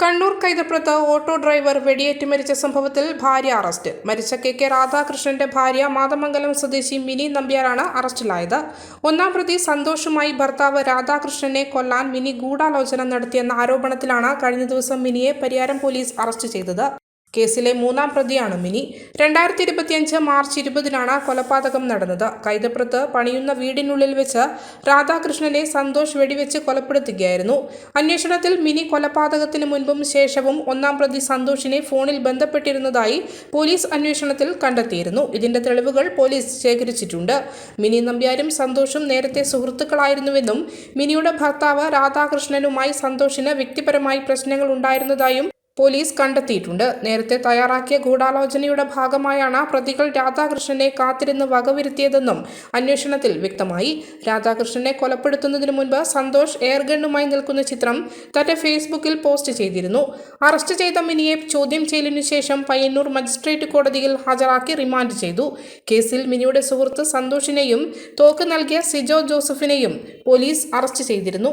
Kannur കൈതപ്രത്ത് auto driver വെടിയേറ്റ് മരിച്ച സംഭവത്തിൽ ഭാര്യ അറസ്റ്റ്. മരിച്ച കെ കെ രാധാകൃഷ്ണന്റെ ഭാര്യ മാതമംഗലം സ്വദേശി മിനി നമ്പ്യാരാണ് അറസ്റ്റിലായത്. ഒന്നാം പ്രതി സന്തോഷുമായി ഭർത്താവ് രാധാകൃഷ്ണനെ കൊല്ലാൻ മിനി ഗൂഢാലോചന നടത്തിയെന്ന ആരോപണത്തിലാണ് കഴിഞ്ഞ ദിവസം മിനിയെ പരിയാരം പോലീസ് അറസ്റ്റ് ചെയ്തത്. കേസിലെ മൂന്നാം പ്രതിയാണ് മിനി. രണ്ടായിരത്തി ഇരുപത്തിയഞ്ച് മാർച്ച് ഇരുപതിനാണ് കൊലപാതകം നടന്നത്. കൈതപ്രത്ത് പണിയുന്ന വീടിനുള്ളിൽ വെച്ച് രാധാകൃഷ്ണനെ സന്തോഷ് വെടിവെച്ച് കൊലപ്പെടുത്തുകയായിരുന്നു. അന്വേഷണത്തിൽ മിനി കൊലപാതകത്തിന് മുൻപും ശേഷവും ഒന്നാം പ്രതി സന്തോഷിനെ ഫോണിൽ ബന്ധപ്പെട്ടിരുന്നതായി പോലീസ് അന്വേഷണത്തിൽ കണ്ടെത്തിയിരുന്നു. ഇതിന്റെ തെളിവുകൾ പോലീസ് ശേഖരിച്ചിട്ടുണ്ട്. മിനി നമ്പ്യാരും സന്തോഷും നേരത്തെ സുഹൃത്തുക്കളായിരുന്നുവെന്നും മിനിയുടെ ഭർത്താവ് രാധാകൃഷ്ണനുമായി സന്തോഷിന് വ്യക്തിപരമായി പ്രശ്നങ്ങൾ ഉണ്ടായിരുന്നതായും പോലീസ് കണ്ടെത്തിയിട്ടുണ്ട്. നേരത്തെ തയ്യാറാക്കിയ ഗൂഢാലോചനയുടെ ഭാഗമായാണ് പ്രതികൾ രാധാകൃഷ്ണനെ കാത്തിരുന്ന് വകവരുത്തിയതെന്നും അന്വേഷണത്തിൽ വ്യക്തമായി. രാധാകൃഷ്ണനെ കൊലപ്പെടുത്തുന്നതിന് മുൻപ് സന്തോഷ് എയർഗണ്ണുമായി നിൽക്കുന്ന ചിത്രം തന്റെ ഫേസ്ബുക്കിൽ പോസ്റ്റ് ചെയ്തിരുന്നു. അറസ്റ്റ് ചെയ്ത മിനിയെ ചോദ്യം ചെയ്യലിനു ശേഷം പയ്യന്നൂർ മജിസ്ട്രേറ്റ് കോടതിയിൽ ഹാജരാക്കി റിമാൻഡ് ചെയ്തു. കേസിൽ മിനിയുടെ സുഹൃത്ത് സന്തോഷിനെയും തോക്ക് നൽകിയ സിജോ ജോസഫിനെയും പോലീസ് അറസ്റ്റ് ചെയ്തിരുന്നു.